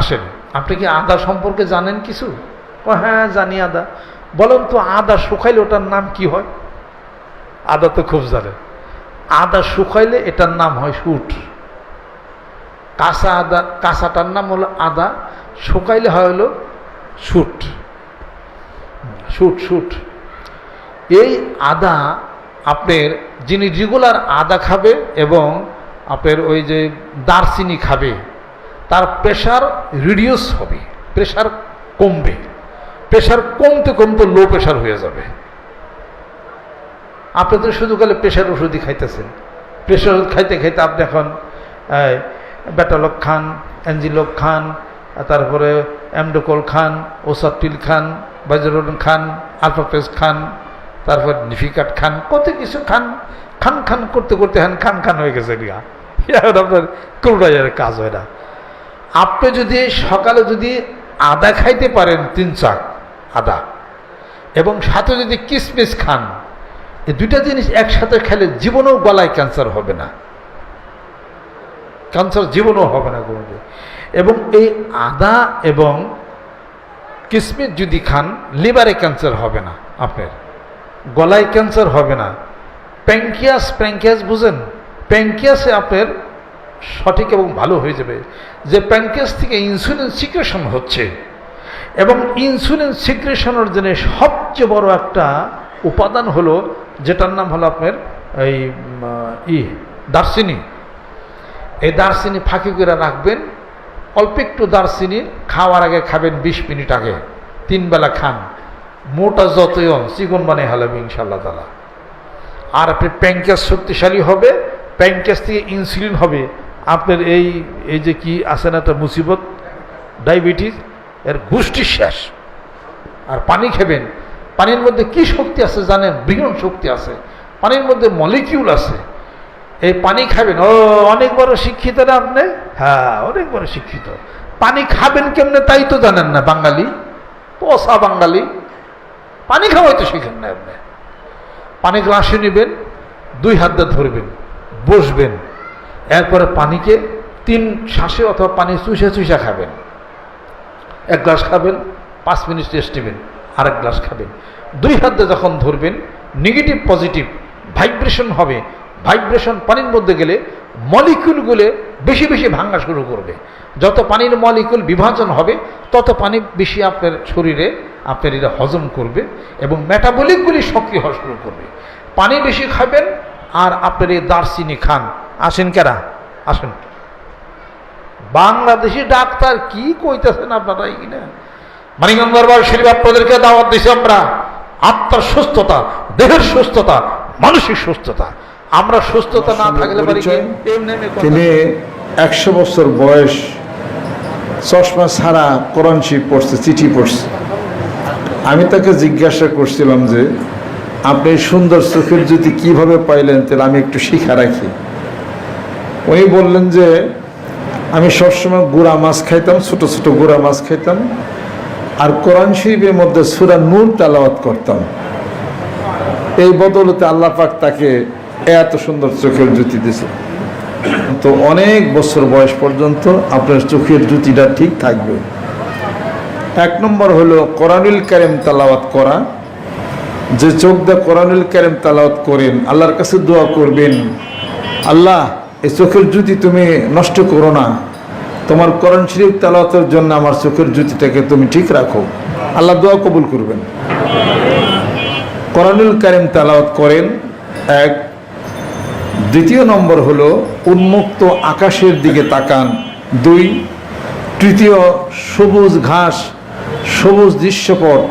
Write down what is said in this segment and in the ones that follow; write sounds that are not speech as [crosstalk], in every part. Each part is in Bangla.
আসেন। আপনি কি আদা সম্পর্কে জানেন কিছু? ও হ্যাঁ জানি আদা। বলেন তো, আদা শুকাইলে ওটার নাম কি হয়? আদা তো খুব জানে। আদা শুকাইলে এটার নাম হয় সুট কাঁচা আদা, কাঁচাটার নাম হলো আদা, শুকাইলে হয় হলো সুট শুট শুট। এই আদা আপনার যিনি রেগুলার আদা খাবে এবং আপনার ওই যে দারচিনি খাবে তার প্রেশার রিডিউস হবে, প্রেশার কমবে। প্রেশার কমতে কমতে লো প্রেশার হয়ে যাবে। আপনি তো শুধু গেলে প্রেশার ওষুধই খাইতেছেন। প্রেশার ওষুধ খাইতে খাইতে আপনি এখন ব্যাটালক খান অ্যাঞ্জিলক খান, তারপরে অ্যামডোকল খান ওসাটিল খান বাজরন খান আলফাপেস খান, তারপর নিফিকাট খান, কত কিছু খান খান খান করতে করতে হ্যান খান খান হয়ে গেছে [laughs] আপনার কাজ হয় না। আপনি যদি সকালে যদি আদা খাইতে পারেন তিন চাক আদা, এবং সাথে যদি কিসমিস খান, এই দুইটা জিনিস একসাথে খেলে জীবনেও গলায় ক্যান্সার হবে না। ক্যান্সার জীবনেও হবে না কোনো এবং এই আদা এবং কিসমিস যদি খান, লিভারে ক্যান্সার হবে না আপনার। গলায় ক্যান্সার হবে না। প্যাঙ্কিয়াস প্যাঙ্কিয়াস বুঝেন? প্যাঙ্কিয়াসে আপনার সঠিক এবং ভালো হয়ে যাবে। যে প্যাঙ্কিয়াস থেকে ইনসুলিন সিক্রেশন হচ্ছে এবং ইনসুলিন সিক্রেশনের জন্য সবচেয়ে বড় একটা উপাদান হলো, যেটার নাম হলো আপনার এই ই, দারচিনি। এই দারচিনি ফাঁকি করে রাখবেন। অল্প একটু দারচিনি খাওয়ার আগে খাবেন বিশ মিনিট আগে। তিন বেলা খান। মোটা যতই হন, চিকন মানে হালাবে ইনশাল্লাহ তালা আর আপনি প্যাঙ্কাস শক্তিশালী হবে প্যাঙ্কাস থেকে ইনসুলিন হবে। আপনার এই এই যে কি আছে না একটা মুসিবত, ডায়াবেটিস, এর গোষ্ঠী শেষ। আর পানি খেবেন। পানির মধ্যে কি শক্তি আছে জানেন? বৃহৎ শক্তি আছে। পানির মধ্যে মলিকিউল আছে। এই পানি খাবেন। ও, অনেক বড় শিক্ষিত না আপনি? হ্যাঁ অনেক বড় শিক্ষিত। পানি খাবেন কেমনে তাই তো জানেন না বাঙালি? পোষা বাঙালি। পানি খাওয়াই তো শিখেন না আপনি। পানি গ্লাসে নেবেন, দুই হাত ধরবেন, বসবেন। এরপরে পানিকে তিন শ্বাসে অথবা পানি চুষে চুষে খাবেন। এক গ্লাস খাবেন, পাঁচ মিনিট রেস্ট নেবেন, আরেক গ্লাস খাবেন। দুই হাতে যখন ধরবেন নেগেটিভ পজিটিভ ভাইব্রেশন হবে। ভাইব্রেশন পানির মধ্যে গেলে মলিকুলগুলো বেশি বেশি ভাঙা শুরু করবে। যত পানির মলিকুল বিভাজন হবে, তত পানি বেশি আপনার শরীরে, আপনার এটা হজম করবে এবং মেটাবলিকগুলি সক্রিয় হওয়া শুরু করবে। পানি বেশি খাবেন আর আপনার এই দারচিনি খান। আসেন কেরা? আসেন। বাংলাদেশি ডাক্তার কি কইতেছেন আপনারা কিনা মানিকগঞ্জ দরবার শরীফ আপনাদেরকে দাওয়াত দিছি আমরা। আত্মার সুস্থতা দেহের সুস্থতা মানসিক সুস্থতা। আমরা সুস্থতা না থাকলে তিনি একশো বছর বয়স চশমা ছাড়া কোরআন শিব পড়ছে চিঠি পড়ছে। আমি তাকে জিজ্ঞাসা করছিলাম যে আপনি সুন্দর চোখের যদি কীভাবে পাইলেন? তাহলে আমি একটু শিখা রাখি। উনি বললেন যে, আমি সবসময় গুড়া মাছ খাইতাম, ছোট ছোট গুড়া মাছ খাইতাম, আর কোরআন শরীফের মধ্যে সুরা নূর তালাওয়াত করতাম। এই বদলতে আল্লাহ পাক তাকে এত সুন্দর চোখের জুতি দিয়েছে তো অনেক বছর বয়স পর্যন্ত আপনার চোখের জুতিটা ঠিক থাকবে। এক নম্বর হলো কোরআনুল কারিম তালাওয়াত করা। যে চোখ দিয়ে কোরআনুল কারিম তালাওয়াত করেন, আল্লাহর কাছে দোয়া করবেন, আল্লাহ এই চোখের জ্যোতি তুমি নষ্ট করো না। তোমার করণ শরীফ তালাওয়াতের জন্য আমার চোখের জ্যোতিটাকে তুমি ঠিক রাখো। আল্লাহ দোয়া কবুল করবেন। কোরআনুল কারিম তালাওয়াত করেন, এক। দ্বিতীয় নম্বর হলো, উন্মুক্ত আকাশের দিকে তাকান। দুই। তৃতীয়, সবুজ ঘাস, সবুজ দৃশ্যপট।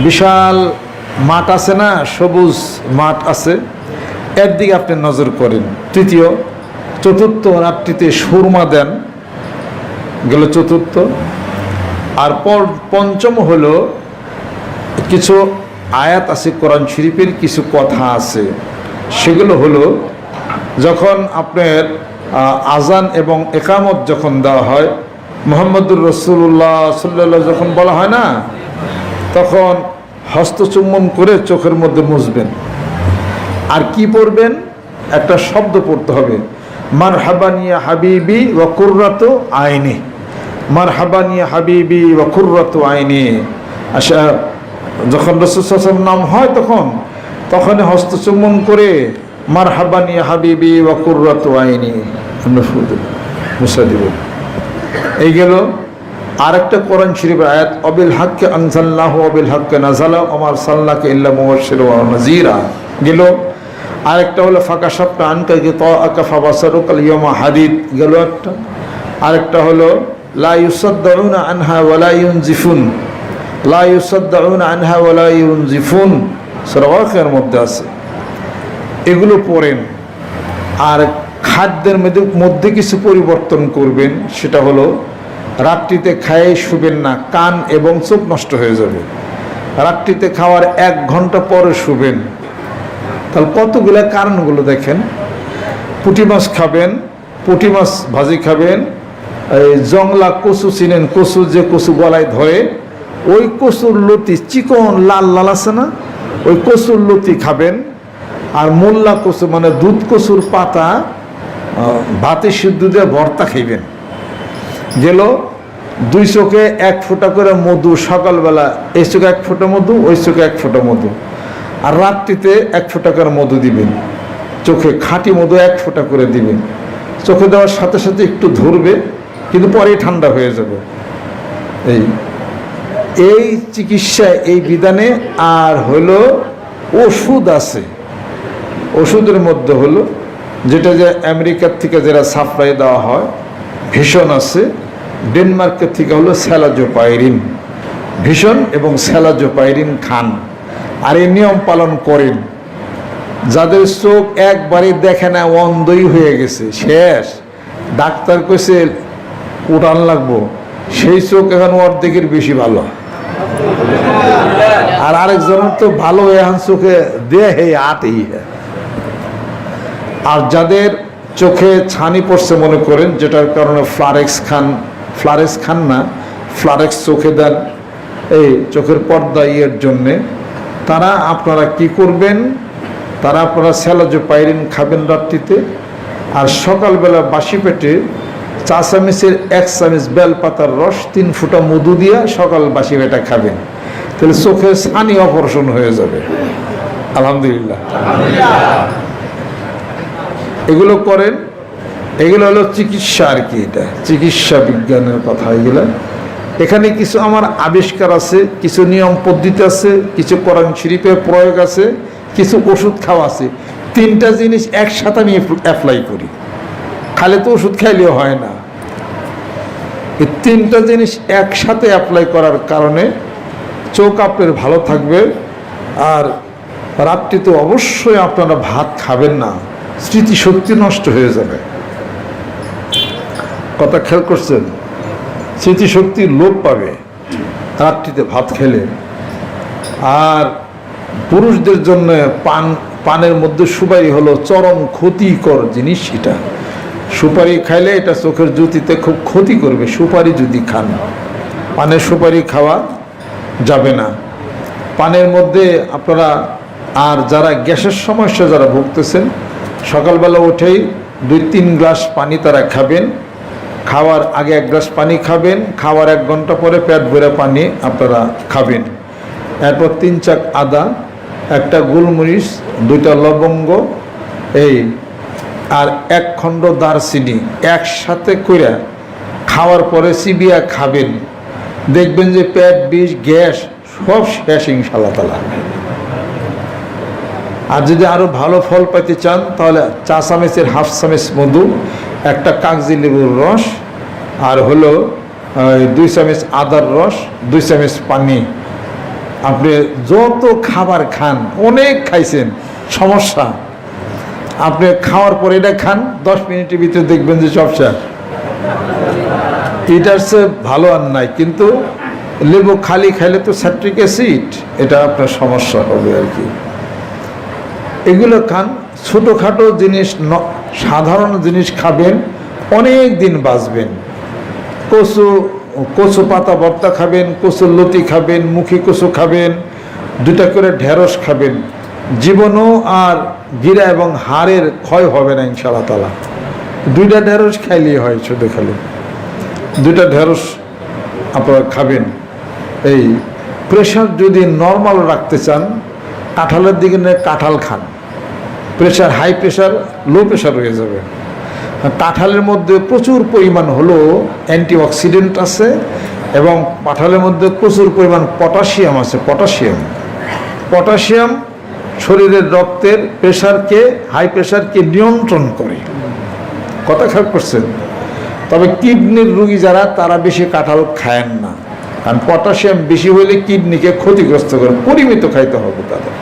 বিশাল মাঠ আছে না, সবুজ মাঠ আছে। এর দিকে আপনি নজর করেন। তৃতীয় চতুর্থ রাত্রিতে সুরমা দেন। গেল চতুর্থ। আর পঞ্চম হলো কিছু আয়াত আছে, কোরআন শরীফের কিছু কথা আছে। সেগুলো হলো যখন আপনার আজান এবং একামত যখন দেওয়া হয়, মোহাম্মদুর রসুল্লাহ সাল্লাহ যখন বলা হয় না? তখন হস্তচুম্বন করে চোখের মধ্যে মুছবেন। আর কি পড়বেন? একটা শব্দ পড়তে হবে। মার হাবানিয়া হাবিবি ও কুর্রাত আইনি। মার হাবানি হাবিবি বা কুর্রত আইনি। আশা যখন রসুল নাম হয় তখন, তখনই হস্তচুম্বন করে মার হাবানি হাবিবি বা কুর্রত আইনি। আমরা মুসা দিব। এই গেল আরেকটা কোরআন শরীফ আয়াত, অবিল হককে আনসাল্লাহ অবিল হককে নাজালা আমার সাল্লাহকে ইল্লা মুবাশশির ওয়া নাযীরা। গেল আরেকটা হলো ফাঁকা সপ্তাহ আনকা কি ত আকা ফাবাসারুকাল ইয়ামা হাদিদ, গেল একটা। আরেকটা হলো, লা ইউসাদ্দাউনা আনহা ওয়ালা ইউনজিফুন। লা ইউসাদ্দাউনা আনহা ওয়ালা ইউনজিফুন। সূরা মধ্যে আছে। এগুলো পড়েন। আর খাদ্যের মধ্যে মধ্যে কিছু পরিবর্তন করবেন, সেটা হলো, রাত্রিতে খায়ে শুবেন না, কান এবং চোখ নষ্ট হয়ে যাবে। রাত্রিতে খাওয়ার এক ঘণ্টা পরে শুবেন। তাহলে কতগুলো কারণগুলো দেখেন? পুঁটি মাছ খাবেন, পুঁটি মাছ ভাজি খাবেন, এই জংলা কচু চিনেন, কচু যে কচু গলায় ধরে, ওই কচুর লতি চিকন লাল লাল আছে না? ওই কচুর লতি খাবেন। আর মোল্লা কচু মানে দুধ কচুর পাতা ভাতে সিদ্ধ দিয়ে ভর্তা খাইবেন। গেল, দুই চোখে এক ফোঁটা করে মধু, সকালবেলা এই চোখে এক ফোঁটা মধু, ওই চোখে এক ফোঁটা মধু। আর রাত্রিতে এক ফোঁটা করে মধু দিবেন। চোখে খাঁটি মধু এক ফোঁটা করে দিবেন। চোখে দেওয়ার সাথে সাথে একটু ধরবে, কিন্তু পরেই ঠান্ডা হয়ে যাবে। এই এই চিকিৎসা এই বিধানে আর হলো ওষুধ আছে। ওষুধের মধ্যে হলো, যেটা যে আমেরিকার থেকে যারা সাপ্লাই দেওয়া হয়, ভীষণ আছে। ডেনমার্কের থেকে হলো স্যালাজোপাইরিন। ভীষণ এবং স্যালাজোপাইরিন খান। আর এই নিয়ম পালন করেন। যাদের চোখ একবারে দেখে না, অন্ধই হয়ে গেছে। শেষ। ডাক্তার কইছে, উঠান লাগবো। সেই চোখ এখন অর্ধেকের বেশি ভালো। আর আরেকজনের তো ভালো, এখন চোখে দে হে। আটেই আর যাদের চোখে ছানি পড়ছে মনে করেন, যেটার কারণে ফ্লারেক্স খান ফ্লারেক্স খান না, ফ্লারেক্স চোখে দেন, এই চোখের পর্দা ইয়ের জন্যে তারা আপনারা কি করবেন? তারা আপনারা স্যালাজো পাইরিন খাবেন রাত্রিতে। আর সকালবেলা বাসি পেটে চা চামিচের এক চামিচ বেল পাতার রস, তিন ফুটা মধু দিয়া সকাল বাসি পেটা খাবেন। তাহলে চোখের ছানি অপারেশন হয়ে যাবে। আলহামদুলিল্লাহ। এগুলো করেন। এগুলো হলো চিকিৎসা আর কি এটা। চিকিৎসা বিজ্ঞানের কথা এগুলো। এখানে কিছু আমার আবিষ্কার আছে, কিছু নিয়ম পদ্ধতি আছে, কিছু কোরআন শরীফের প্রয়োগ আছে, কিছু ওষুধ খাওয়া আছে। তিনটা জিনিস একসাথে আমি অ্যাপ্লাই করি। খালে তো ওষুধ খাইলেও হয় না। এই তিনটা জিনিস একসাথে অ্যাপ্লাই করার কারণে চোখ আপনার ভালো থাকবে, আর রাত্রি তো অবশ্যই আপনারা ভাত খাবেন না। স্মৃতিশক্তি নষ্ট হয়ে যাবে। কথা খেয়াল করছেন? স্মৃতিশক্তি লোপ পাবে রাত্রিতে ভাত খেলে। আর পুরুষদের জন্য পান, পানের মধ্যে সুপারি হলো চরম ক্ষতিকর জিনিস সেটা। সুপারি খাইলে এটা চোখের জ্যোতিতে খুব ক্ষতি করবে, সুপারি যদি খান। পানের সুপারি খাওয়া যাবে না। পানের মধ্যে আপনারা, আর যারা গ্যাসের সমস্যা যারা ভুগতেছেন, সকালবেলা উঠেই দুই তিন গ্লাস পানি তারা খাবেন। খাওয়ার আগে এক গ্লাস পানি খাবেন, খাওয়ার এক ঘণ্টা পরে পেট ভরে পানি আপনারা খাবেন। এরপর তিন চাক আদা, একটা গোলমরিচ, দুইটা লবঙ্গ, এই, আর এক খণ্ড দারচিনি একসাথে করে খাওয়ার পরে চিবিয়া খাবেন। দেখবেন যে পেট, বিষ, গ্যাস সব শেষ ইনশাল্লাহ তালা আর যদি আরও ভালো ফল পেতে চান, তাহলে চা চামচের হাফ চামচ মধু একটা কাগজি লেবুর রস, আর হলো দুই চামচ আদার রস, দুই চামচ পানি। আপনি যত খাবার খান, অনেক খাইছেন, সমস্যা। আপনি খাওয়ার পরে এটা খান, দশ মিনিটের ভিতরে দেখবেন যে সব শেষ। এটার চেয়ে ভালো আর নাই, কিন্তু লেবু খালি খাইলে তো স্যাট্রিক অ্যাসিড, এটা আপনার সমস্যা হবে আর কি। এগুলো খান, ছোটোখাটো জিনিস সাধারণ জিনিস খাবেন, অনেক দিন বাঁচবেন। কচু কচু পাতা ভর্তা খাবেন কচুর লতি খাবেন, মুখী কচু খাবেন দুটা করে ঢেঁড়স খাবেন। জীবনও আর গিরা এবং হাড়ের ক্ষয় হবে না ইনশাআল্লাহ তালা দুইটা ঢেঁড়স খাইলেই হয় শুধু খালি। দুইটা ঢেঁড়স আপনারা খাবেন। এই প্রেশার যদি নর্মাল রাখতে চান, কাঁঠালের দিকে কাঁঠাল খান। Pressure high pressure low pressure হয়ে যাবে। কাঁঠালের মধ্যে প্রচুর পরিমাণ হলো অ্যান্টিঅক্সিডেন্ট আছে এবং কাঁঠালের মধ্যে প্রচুর পরিমাণ পটাশিয়াম আছে পটাশিয়াম পটাশিয়াম শরীরের রক্তের প্রেশারকে হাই প্রেশারকে নিয়ন্ত্রণ করে। কথা খেয়াল করছেন? তবে কিডনির রুগী যারা, তারা বেশি কাঁঠাল খায়েন না। কারণ পটাশিয়াম বেশি হলে কিডনিকে ক্ষতিগ্রস্ত করে, পরিমিত খাইতে হবে তাদের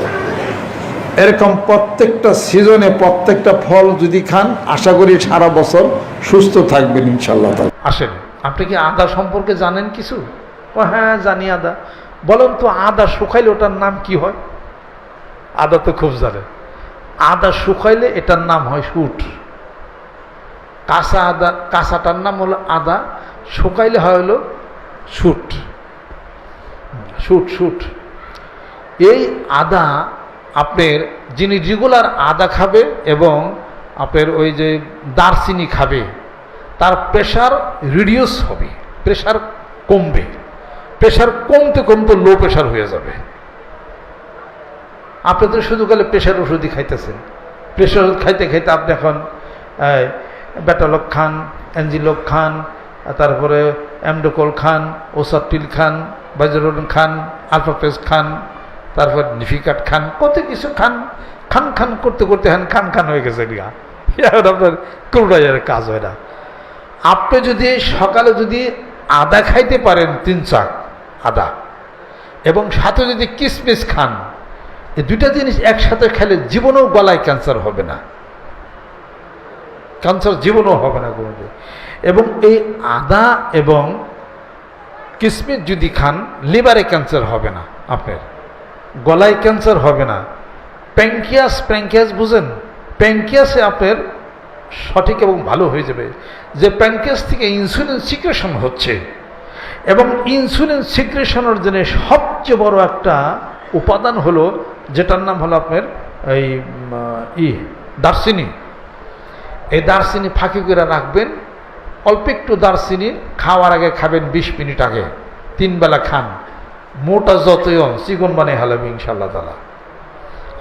এরকম প্রত্যেকটা সিজনে প্রত্যেকটা ফল যদি খান, আশা করি সারা বছর সুস্থ থাকবেন ইনশাল্লাহ আসেন, আপনি কি আদা সম্পর্কে জানেন কিছু? ও হ্যাঁ জানি আদা। বলেন তো আদা শুকাইলে ওটার নাম কি হয়? আদা তো খুব জানে। আদা শুকাইলে এটার নাম হয় শুট। কাঁচা আদা, কাঁচাটার নাম হলো আদা, শুকাইলে হয় হলো শুট। Shoot shoot. এই আদা আপনার যিনি রেগুলার আদা খাবে এবং আপনার ওই যে দারচিনি খাবে, তার প্রেশার রিডিউস হবে প্রেশার কমবে। প্রেশার কমতে কমতে লো প্রেশার হয়ে যাবে। আপনি তো শুধু গেলে প্রেশার ওষুধই খাইতেছেন। প্রেশার ওষুধ খাইতে খাইতে আপনি এখন ব্যাটালক খান অ্যাঞ্জিলক খান, তারপরে অ্যামডোকল খান ওসাটিল খান বাজারুল খান আলফাফেজ খান তারপর নিফিকাট খান, কত কিছু খান খান খান করতে করতে হ্যান খান খান হয়ে গেছে এখন আপনার কোনোটাই কাজ হয় না। আপনি যদি সকালে যদি আদা খাইতে পারেন, তিন চাক আদা, এবং সাথে যদি কিসমিস খান, এই দুইটা জিনিস একসাথে খেলে জীবনেও গলায় ক্যান্সার হবে না। ক্যান্সার জীবনেও হবে না কোনোদিন। এবং এই আদা এবং কিসমিস যদি খান, লিভারে ক্যান্সার হবে না আপনার। গলায় ক্যান্সার হবে না। প্যাঙ্কিয়াস প্যাঙ্কিয়াস বুঝেন? প্যাঙ্কিয়াসে আপনার সঠিক এবং ভালো হয়ে যাবে। যে প্যাঙ্কিয়াস থেকে ইনসুলিন সিক্রেশন হচ্ছে এবং ইনসুলিন সিক্রেশনের জন্য সবচেয়ে বড় একটা উপাদান হলো, যেটার নাম হলো আপনার এই, ই দারচিনি এই দারচিনি ফাঁকি করে রাখবেন। অল্প একটু দারচিনি খাওয়ার আগে খাবেন বিশ মিনিট আগে। তিন বেলা খান। মোটা যতই হন চিকন মানে হালাবে ইনশাল্লাহ তালা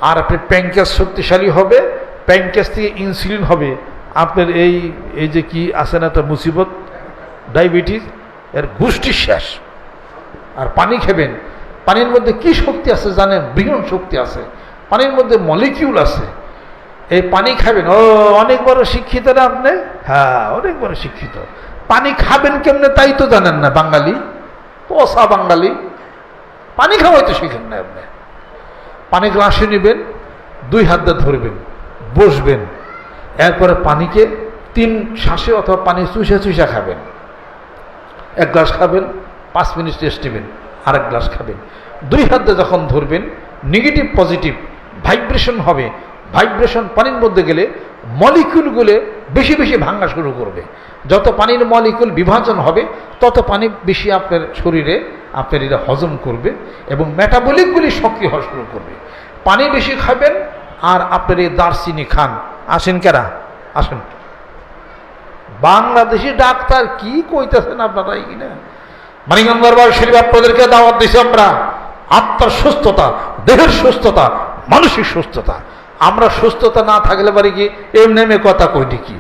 আর আপনার প্যাঙ্কাস শক্তিশালী হবে প্যাঙ্কাস থেকে ইনসুলিন হবে। আপনার এই এই যে কি আছে না একটা মুসিবত, ডায়াবেটিস, এর গোষ্ঠী শেষ। আর পানি খেবেন। পানির মধ্যে কি শক্তি আছে জানেন? বৃহৎ শক্তি আছে। পানির মধ্যে মলিকিউল আছে। এই পানি খাবেন। ও, অনেক বড় শিক্ষিত না আপনি? হ্যাঁ অনেক বড় শিক্ষিত। পানি খাবেন কেমনে তাই তো জানেন না বাঙালি? পোষা বাঙালি। পানি খাওয়াই তো শিখেন না আপনি। পানি গ্লাসে নেবেন, দুই হাত দিয়ে ধরবেন, বসবেন। এরপরে পানিকে তিন শ্বাসে অথবা পানি চুষা চুষা খাবেন। এক গ্লাস খাবেন, পাঁচ মিনিট রেস্ট নেবেন, আরেক গ্লাস খাবেন। দুই হাত যখন ধরবেন নেগেটিভ পজিটিভ ভাইব্রেশন হবে। ভাইব্রেশন পানির মধ্যে গেলে মলিকুলগুলো বেশি বেশি ভাঙা শুরু করবে। যত পানির মলিকুল বিভাজন হবে, তত পানি বেশি আপনার শরীরে আপনার এটা হজম করবে এবং মেটাবলিকগুলি সক্রিয় হওয়া শুরু করবে। পানি বেশি খাবেন আর আপনার এই দারচিনি খান। আসেন কেরা? আসেন। বাংলাদেশি ডাক্তার কি কইতেছেন আপনারা কিনা মানিকগঞ্জ দরবার শরীফ আপনাদেরকে দাওয়াত দিছি আমরা। আত্মার সুস্থতা, দেহের সুস্থতা, মানসিক সুস্থতা। আমরা সুস্থতা না থাকলে পারি কি? এমনি এমনি কথা কইনি কি?